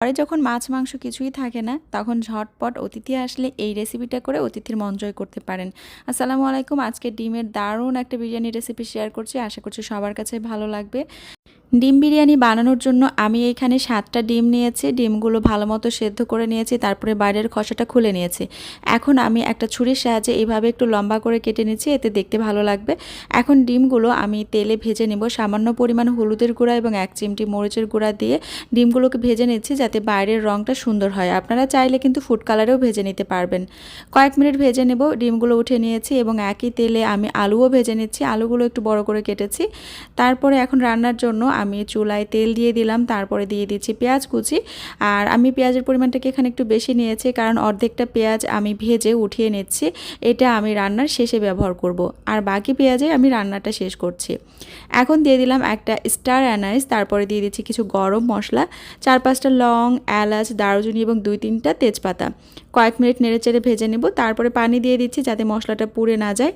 পরে যখন মাছ, মাংস কিছুই থাকে না, তখন ঝটপট অতিথি আসলে এই রেসিপিটা করে অতিথির মন জয় করতে পারেন। আসসালামু আলাইকুম, আজকে ডিমের দারুণ একটা বিরিয়ানি রেসিপি শেয়ার করছি। আশা করছি সবার কাছে ভালো লাগবে। ডিম বিরিয়ানি বানানোর জন্য আমি এখানে সাতটা ডিম নিয়েছি, ডিমগুলো ভালো মতো সেদ্ধ করে নিয়েছি, তারপরে বাইরের খসাটা খুলে নিয়েছি। এখন আমি একটা ছুরির সাহায্যে এইভাবে একটু লম্বা করে কেটে নিচ্ছি এতে দেখতে ভালো লাগবে। এখন ডিমগুলো আমি তেলে ভেজে নেব, সামান্য পরিমাণ হলুদের গুঁড়া এবং এক চিমটি মরিচের গুঁড়া দিয়ে ডিমগুলোকে ভেজে নিচ্ছি যাতে বাইরের রঙটা সুন্দর হয়। আপনারা চাইলে কিন্তু ফুড কালারেও ভেজে নিতে পারবেন। কয়েক মিনিট ভেজে নেব, ডিমগুলো উঠে নিয়েছি এবং একই তেলে আমি আলুও ভেজে নিচ্ছি, আলুগুলো একটু বড় করে কেটেছি। তারপরে এখন রান্নার জন্য আমি চুলায় তেল দিয়ে দিলাম, তারপরে দিয়ে দিচ্ছি পেঁয়াজ কুচি। আর আমি পেঁয়াজের পরিমাণটাকে এখানে একটু বেশি নিয়েছি, কারণ অর্ধেকটা পেঁয়াজ আমি ভেজে উঠিয়ে নিচ্ছি, এটা আমি রান্নার শেষে ব্যবহার করব। আর বাকি পেঁয়াজে আমি রান্নাটা শেষ করছি। এখন দিয়ে দিলাম একটা স্টার অ্যানাইস, তারপরে দিয়ে দিচ্ছি কিছু গরম মশলা, চার পাঁচটা লং, এলাচ, দারুচিনি এবং দুই তিনটা তেজপাতা। কয়েক মিনিট নেড়েচেড়ে ভেজে নেব, তারপরে পানি দিয়ে দিচ্ছি যাতে মশলাটা পুড়ে না যায়।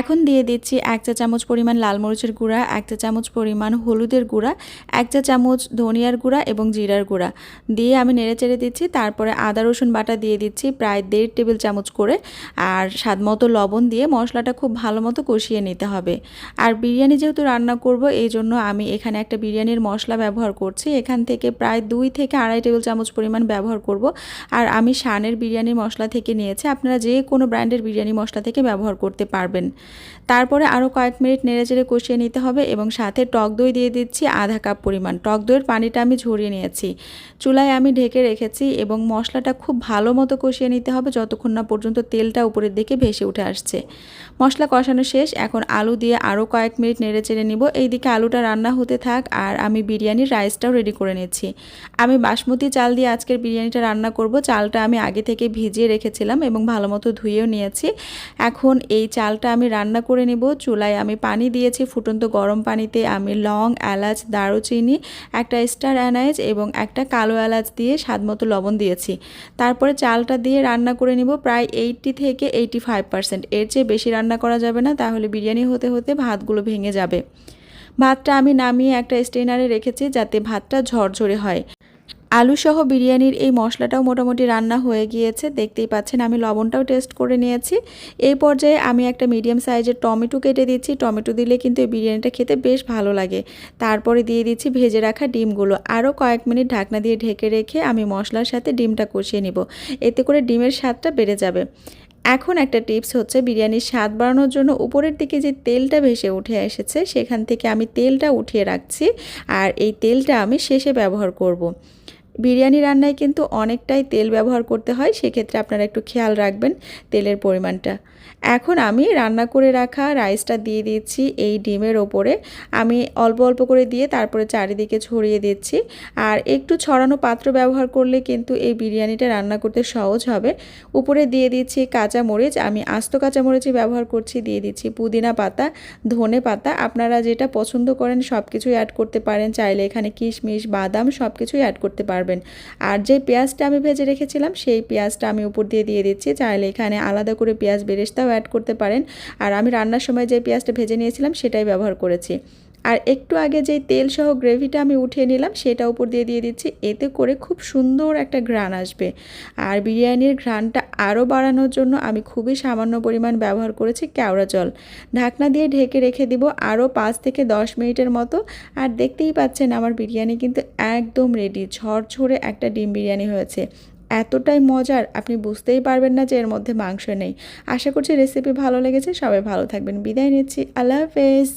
এখন দিয়ে দিচ্ছি এক চা চামচ পরিমাণ লাল মরিচের গুঁড়া, এক চা চামচ পরিমাণ হলুদের গুঁড়া, এক চা চামচ ধনিয়ার গুঁড়া এবং জিরার গুঁড়া। দিয়ে আমি নেড়ে চেড়ে দিচ্ছি, তারপরে আদা, রসুন বাটা দিয়ে দিচ্ছি প্রায় দেড় টেবিল চামচ করে। আর স্বাদ মতো লবণ দিয়ে মশলাটা খুব ভালো মতো কষিয়ে নিতে হবে। আর বিরিয়ানি যেহেতু রান্না করব, এই জন্য আমি এখানে একটা বিরিয়ানির মশলা ব্যবহার করছি। এখান থেকে প্রায় দুই থেকে আড়াই টেবিল চামচ পরিমাণ ব্যবহার করব। আর আমি শানের বিরিয়ানির মশলা থেকে নিয়েছি। আপনারা যে কোনো ব্র্যান্ডের বিরিয়ানি মশলা থেকে ব্যবহার করতে পারবেন। তারপরে আরও কয়েক মিনিট নেড়েচেড়ে কষিয়ে নিতে হবে এবং সাথে টক দই দিয়ে দিচ্ছি আধা কাপ পরিমাণ। টক দইয়ের পানিটা আমি ঝরিয়ে নিয়েছি। চুলায় আমি ঢেকে রেখেছি এবং মশলাটা খুব ভালো মতো কষিয়ে নিতে হবে যতক্ষণ না পর্যন্ত তেলটা উপরের দিকে ভেসে উঠে আসছে। মশলা কষানো শেষ। এখন আলু দিয়ে আরও কয়েক মিনিট নেড়ে চেড়ে নিব। এইদিকে আলুটা রান্না হতে থাক আর আমি বিরিয়ানির রাইসটাও রেডি করে নিচ্ছি। আমি বাসমতি চাল দিয়ে আজকের বিরিয়ানিটা রান্না করব। চালটা আমি আগে থেকে ভিজিয়ে রেখেছিলাম এবং ভালো মতো ধুয়েও নিয়েছি। এখন এই চালটা আমি রান্না করে নেব। চুলায় আমি পানি দিয়েছি, ফুটন্ত গরম পানিতে আমি লং, এলাচ, দারুচিনি, একটা স্টার অ্যানাইজ এবং একটা কালো এলাচ দিয়ে স্বাদ মতো লবণ দিয়েছি। তারপরে চালটা দিয়ে রান্না করে নিব প্রায় এইটটি থেকে এইটি ফাইভ পার্সেন্ট। এর চেয়ে বেশি রান্না করা যাবে না, তাহলে বিরিয়ানি হতে হতে ভাতগুলো ভেঙে যাবে। ভাতটা আমি নামিয়ে একটা স্টেনারে রেখেছি যাতে ভাতটা ঝরঝরে হয়। আলুসহ বিরিয়ানির এই মশলাটাও মোটামুটি রান্না হয়ে গিয়েছে। দেখতেই পাচ্ছেন, আমি লবণটাও টেস্ট করে নিয়েছি। এই পর্যায়ে আমি একটা মিডিয়াম সাইজের টমেটো কেটে দিচ্ছি। টমেটো দিলে কিন্তু এই বিরিয়ানিটা খেতে বেশ ভালো লাগে। তারপরে দিয়ে দিচ্ছি ভেজে রাখা ডিমগুলো। আরও কয়েক মিনিট ঢাকনা দিয়ে ঢেকে রেখে আমি মশলার সাথে ডিমটা কষিয়ে নিব। এতে করে ডিমের স্বাদটা বেড়ে যাবে। এখন একটা টিপস হচ্ছে, বিরিয়ানির স্বাদ বাড়ানোর জন্য উপরের দিকে যে তেলটা ভেসে উঠে এসেছে, সেখান থেকে আমি তেলটা উঠিয়ে রাখছি। আর এই তেলটা আমি শেষে ব্যবহার করব। বিরিয়ানি রান্নায় কিন্তু অনেকটাই তেল ব্যবহার করতে হয়, সেক্ষেত্রে আপনারা একটু খেয়াল রাখবেন তেলের পরিমাণটা। এখন আমি রান্না করে রাখা রাইসটা দিয়ে দিচ্ছি এই ডিমের ওপরে। আমি অল্প অল্প করে দিয়ে তারপরে চারিদিকে ছড়িয়ে দিচ্ছি। আর একটু ছড়ানো পাত্র ব্যবহার করলে কিন্তু এই বিরিয়ানিটা রান্না করতে সহজ হবে। উপরে দিয়ে দিচ্ছি কাঁচা মরিচ। আমি আস্ত কাঁচা মরিচই ব্যবহার করছি। দিয়ে দিচ্ছি পুদিনা পাতা, ধনে পাতা। আপনারা যেটা পছন্দ করেন সব কিছুই অ্যাড করতে পারেন। চাইলে এখানে কিশমিশ, বাদাম সব কিছুই অ্যাড করতে পারবেন। আর যে পেঁয়াজটা আমি ভেজে রেখেছিলাম, সেই পেঁয়াজটা আমি উপর দিয়ে দিয়ে দিচ্ছি। চাইলে এখানে আলাদা করে পেঁয়াজ বেরেস্তাও অ্যাড করতে পারেন। আর আমি রান্নার সময় যে পেঁয়াজটা ভেজে নিয়েছিলাম, সেটাই ব্যবহার করেছি। আর একটু আগে যেই তেল সহ গ্রেভিটা আমি উঠিয়ে নিলাম, সেটা উপর দিয়ে দিয়ে দিচ্ছি। এতে করে খুব সুন্দর একটা ঘ্রাণ আসবে। আর বিরিয়ানির ঘ্রাণটা আরও বাড়ানোর জন্য আমি খুবই সামান্য পরিমাণ ব্যবহার করেছি কেওড়া জল। ঢাকনা দিয়ে ঢেকে রেখে দিব আরও পাঁচ থেকে দশ মিনিটের মতো। আর দেখতেই পাচ্ছেন আমার বিরিয়ানি কিন্তু একদম রেডি ঝরঝরে একটা ডিম বিরিয়ানি হয়েছে। এতটাই মজার, আপনি বুঝতেই পারবেন না যে এর মধ্যে মাংস নেই। আশা করছি রেসিপি ভালো লেগেছে, সবাই ভালো থাকবেন। বিদায় নিচ্ছি। আল্লাহ হাফেজ।